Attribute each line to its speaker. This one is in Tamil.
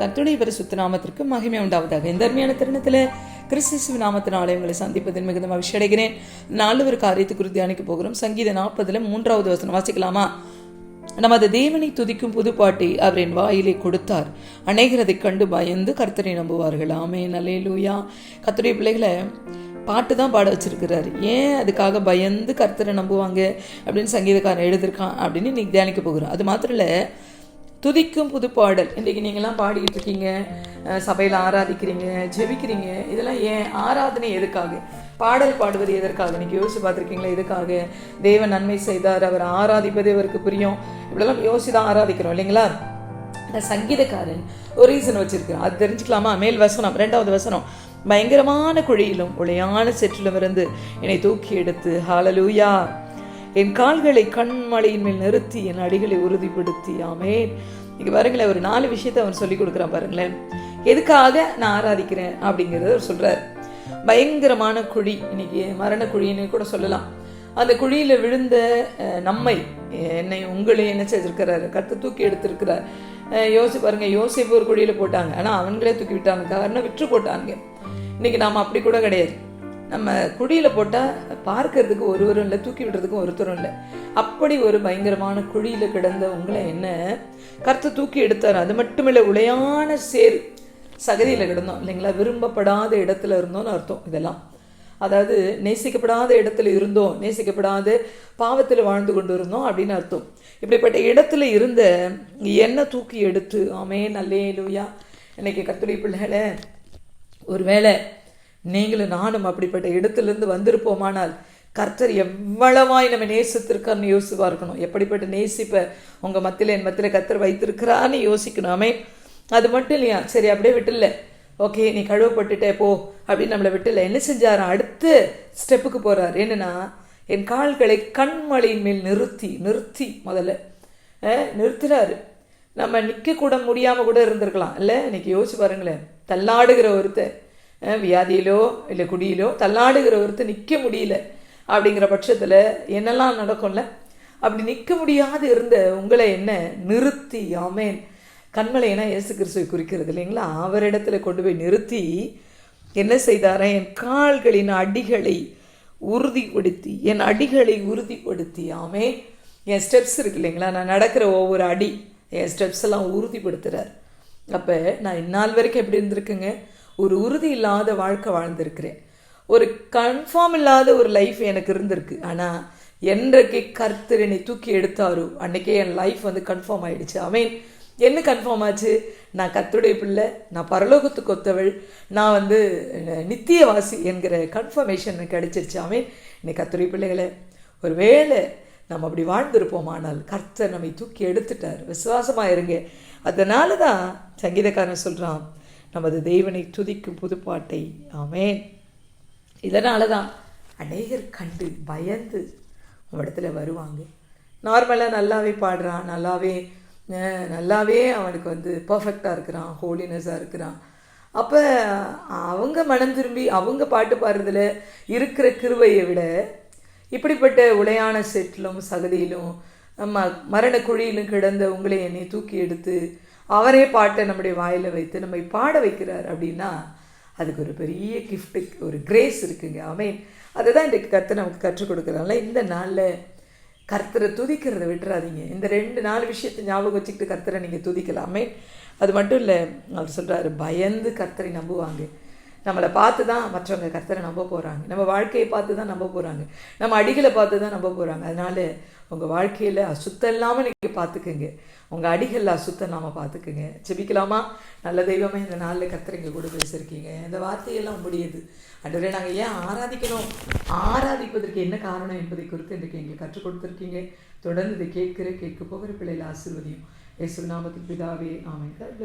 Speaker 1: கர்த்துடைய பரிசுத்த நாமத்திற்கு மகிமை உண்டாவதாக. இந்த அருமையான தருணத்தில் கிறிஸ்துவ நாமத்தினாலே உங்களை சந்திப்பதில் மிகுந்த மகிழ்ச்சி அடைகிறேன். நாலு ஒரு காரியத்தை குறித்து தியானிக்க போகிறோம். சங்கீத நாற்பதுல மூன்றாவது வசனம் வாசிக்கலாமா? நமது தேவனை துதிக்கும் புதுப்பாட்டை அவரின் வாயிலே கொடுத்தார். அநேகரதை கண்டு பயந்து கர்த்தரை நம்புவார்கள். ஆமே நல்லே லூயா கர்த்தருடைய பிள்ளைகளை பாட்டு தான் பாட வச்சிருக்கிறாரு. ஏன் அதுக்காக பயந்து கர்த்தரை நம்புவாங்க அப்படின்னு சங்கீதக்காரன் எழுதியிருக்கான் அப்படின்னு இன்னைக்கு தியானிக்க போகிறோம் அது மாத்திரம் இல்லை துதிக்கும் புது பாடல் இன்றைக்கி நீங்களாம் பாடிக்கிட்டு இருக்கீங்க சபையில் ஆராதிக்கிறீங்க ஜெபிக்கிறீங்க. இதெல்லாம் ஏன் ஆராதனை எதுக்காக? பாடல் பாடுவது எதற்காக? நீங்கள் யோசிச்சு பார்த்துருக்கீங்களா? எதுக்காக? தேவ நன்மை செய்தார் அவர் ஆராதிப்பதே அவருக்கு புரியும். இப்படிலாம் யோசிச்சு தான் ஆராதிக்கிறோம் இல்லைங்களா? இந்த சங்கீதக்காரன் ஒரு ரீசன் வச்சிருக்கிறான். அது தெரிஞ்சுக்கலாமா? மேல் வசனம் ரெண்டாவது வசனம். பயங்கரமான குழியிலும் உளையான செற்றிலும் இருந்து என்னை தூக்கி எடுத்து ஹாலலூயா என் கால்களை கண்மலையின் மேல் நிறுத்தி என் அடிகளை உறுதிப்படுத்தி ஆமேன். இங்கே பாருங்களேன் ஒரு நாலு விஷயத்தை அவன் சொல்லி கொடுக்குறான் பாருங்களேன். எதுக்காக நான் ஆராதிக்கிறேன்? அப்படிங்கிறத அவர் சொல்கிறார் பயங்கரமான குழி இன்னைக்கு மரண குழின்னு கூட சொல்லலாம். அந்த குழியில விழுந்த நம்மை என்னை உங்களை என்ன செஞ்சிருக்கிறாரு? கத்து தூக்கி எடுத்திருக்கிறார். யோசி யோசிச்சு பாருங்க யோசிப்பு ஒரு குழியில போட்டாங்க. ஆனா அவங்களே தூக்கி விட்டாங்க. காரணம் விற்று போட்டாங்க இன்னைக்கு நாம அப்படி கூட கிடையாது. நம்ம குழியில் போட்டால் பார்க்கறதுக்கு ஒருவரும் இல்லை தூக்கி விடுறதுக்கும் ஒருத்தரும் இல்லை. அப்படி ஒரு பயங்கரமான குழியில் கிடந்த உங்களை என்ன? கருத்தை தூக்கி எடுத்தார். அது மட்டுமில்லை உளையான சேர் சகதியில் கிடந்தோம் இல்லைங்களா? விரும்பப்படாத இடத்துல இருந்தோம்னு அர்த்தம் இதெல்லாம். அதாவது நேசிக்கப்படாத இடத்துல இருந்தோம் நேசிக்கப்படாத பாவத்தில் வாழ்ந்து கொண்டு இருந்தோம் அப்படின்னு அர்த்தம். இப்படிப்பட்ட இடத்துல இருந்த என்ன தூக்கி எடுத்து ஆமே நல்லே லூயா இன்னைக்கு கத்துடைய பிள்ளைகளை ஒருவேளை நீங்களும் நானும் அப்படிப்பட்ட இடத்திலிருந்து வந்திருப்போமானால் கர்த்தர் எவ்வளவாய் நம்ம நேசித்திருக்கார்னு யோசிப்பாக பார்க்கணும். எப்படிப்பட்ட நேசிப்பை உங்கள் மத்தியில் என் மத்தியில் கர்த்தர் வைத்திருக்கிறான்னு யோசிக்கணுமே. அது மட்டும் இல்லையா? சரி அப்படியே விட்டுல ஓகே நீ கழுவப்பட்டுட்டே போ அப்படின்னு நம்மளை விட்டுல என்ன செஞ்சாரா? அடுத்த ஸ்டெப்புக்கு போகிறார் என்னென்னா என் கால்களை கண்மலையின் மேல் நிறுத்தி நிறுத்தி முதல்ல அஹ், நிறுத்துறாரு நம்ம நிற்க கூட முடியாமல் கூட இருந்திருக்கலாம். இல்லை இன்னைக்கு யோசிச்சு பாருங்களேன். தள்ளாடுகிற ஒருத்தர் வியாதியிலோ இல்லை குடியிலோ தள்ளாடுகிற ஒருத்தர் நிற்க முடியல அப்படிங்கிற பட்சத்தில் என்னெல்லாம் நடக்கும்ல அப்படி நிற்க முடியாது இருந்த உங்களை என்ன நிறுத்தி ஆமேன் கண்மலைனா இயேசு கிறிஸ்துவை குறிக்கிறது இல்லைங்களா அவரிடத்துல கொண்டு போய் நிறுத்தி என்ன செய்தாரா என் கால்களின் அடிகளை உறுதிப்படுத்தி என் அடிகளை உறுதிப்படுத்தி ஆமே என் ஸ்டெப்ஸ் இருக்கு இல்லைங்களா நான் நடக்கிற ஒவ்வொரு அடி என் ஸ்டெப்ஸ் எல்லாம் உறுதிப்படுத்துகிறார் அப்போ நான் இந்நாள் வரைக்கும் எப்படி இருந்திருக்குங்க ஒரு உறுதி இல்லாத வாழ்க்கை வாழ்ந்திருக்கிறேன். ஒரு கன்ஃபார்ம் இல்லாத ஒரு லைஃப் எனக்கு இருந்திருக்கு. ஆனால் என்றைக்கு கர்த்தர் என்னை தூக்கி எடுத்தாரோ அன்னைக்கே என் லைஃப் வந்து கன்ஃபார்ம் ஆயிடுச்சு. அவன் என்ன கன்ஃபார்ம் ஆச்சு? நான் கத்துடைய பிள்ளை நான் பரலோகத்துக்கு ஒத்தவள் நான் வந்து நித்தியவாசி என்கிற கன்ஃபர்மேஷன் எனக்கு கிடைச்சிருச்சு. அவன் இன்னைக்கு கத்துடைய பிள்ளைகளை ஒருவேளை நம்ம அப்படி வாழ்ந்திருப்போமானால் கர்த்தர் நம்மை தூக்கி எடுத்துட்டார். விசுவாசமா இருங்க. அதனால தான் சங்கீதக்காரன் சொல்கிறான் நமது தேவனை துதிக்கும் புதுப்பாட்டை. ஆமேன். இதனால தான் அநேகர் கண்டு பயந்து இடத்துல வருவாங்க. நார்மலாக நல்லாவே பாடுறான் நல்லாவே நல்லாவே அவனுக்கு வந்து பர்ஃபெக்டாக இருக்கிறான் ஹோலினஸாக இருக்கிறான். அப்போ அவங்க மனம் திரும்பி அவங்க பாட்டு பாடுறதுல இருக்கிற கிருவையை விட இப்படிப்பட்ட உளையான செட்டிலும் சகதியிலும் ம மரண குழியிலும் கிடந்த உங்களை என்னை தூக்கி எடுத்து அவரே பாட்டை நம்முடைய வாயில் வைத்து நம்மை பாட வைக்கிறார் அப்படின்னா அதுக்கு ஒரு பெரிய கிஃப்ட்டு ஒரு கிரேஸ் இருக்குங்க. ஆமென் அதை தான் இன்றைக்கு கர்த்தர் நமக்கு கற்றுக் கொடுக்குறாங்கள இந்த நாளில் கர்த்தரை துதிக்கிறத விட்டுறாதீங்க. இந்த ரெண்டு நாலு விஷயத்தை ஞாபகம் வச்சுக்கிட்டு கர்த்தரை நீங்கள் துதிக்கலாமே. அது மட்டும் இல்லை அவர் சொல்கிறாரு பயந்து கர்த்தரை நம்புவாங்க. நம்மளை பார்த்து தான் மற்றவங்க கர்த்தரை நம்ப போகிறாங்க நம்ம வாழ்க்கையை பார்த்து தான் நம்ப போகிறாங்க நம்ம அடிகளை பார்த்து தான் நம்ப போகிறாங்க அதனால உங்கள் வாழ்க்கையில் அசுத்தம் இல்லாமல் நீங்கள் பார்த்துக்குங்க. உங்கள் அடிகளில் அசுத்தம் இல்லாமல் பார்த்துக்குங்க. செபிக்கலாமா நல்ல தெய்வமே இந்த நாளில் கர்த்தரைங்க கூட பேசியிருக்கீங்க. இந்த வார்த்தையெல்லாம் முடியுது. அன்றே நாங்கள் ஏன் ஆராதிக்கணும்? ஆராதிப்பதற்கு என்ன காரணம் என்பதை குறித்து இன்றைக்கு எங்களுக்கு கற்றுக் கொடுத்துருக்கீங்க. தொடர்ந்து இதை கேட்கிற கேட்க போகிற பிள்ளைகளை ஆசிர்வதியும். இயேசு நாமத்தில் பிதாவே ஆமை God.